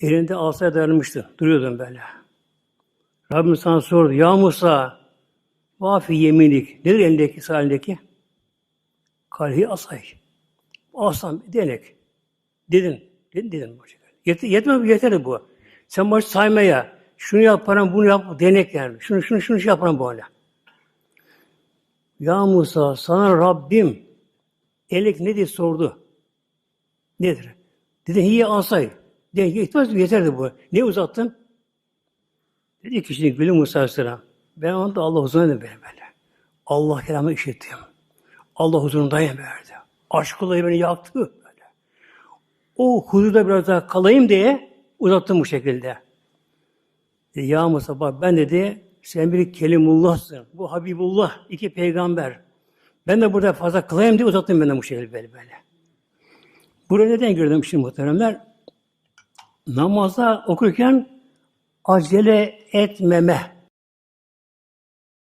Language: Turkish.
Elinde asaya dayanmıştı. Duruyordum böyle. Rabbim sana sordu. Ya Musa vafi yeminik. Nedir elindeki sağ elindeki? Kalhi asay. Aslan denek. Dedin. Dedin bu şekilde. Yet, yetmez yeter bu. Sen baş saymaya. Şunu yaparım, bunu yap, denek yani. Şunu, şunu, şunu şey yaparım böyle. Ya Musa sana Rabbim elek ne diye sordu. Nedir? Dedi hiye asay. Yetmez mi? Yeterdi bu. Ne uzattın? Dedi ki şimdi Gülü Musa Aleyhisselam. Ben onda Allah huzuruna böyle böyle. Allah kelamı işittim. Allah huzurundayım böyle. Aşk olayı beni yaktı böyle. O huzurda biraz daha kalayım diye uzattım bu şekilde. Dedi, ya Musa bak ben dedi sen bir kelimullahsın. Bu Habibullah, iki peygamber. Ben de burada fazla kılayım diye uzattım ben de bu şekilde böyle böyle. Buraya neden girdim şimdi muhteremler? Namazda okurken acele etmeme.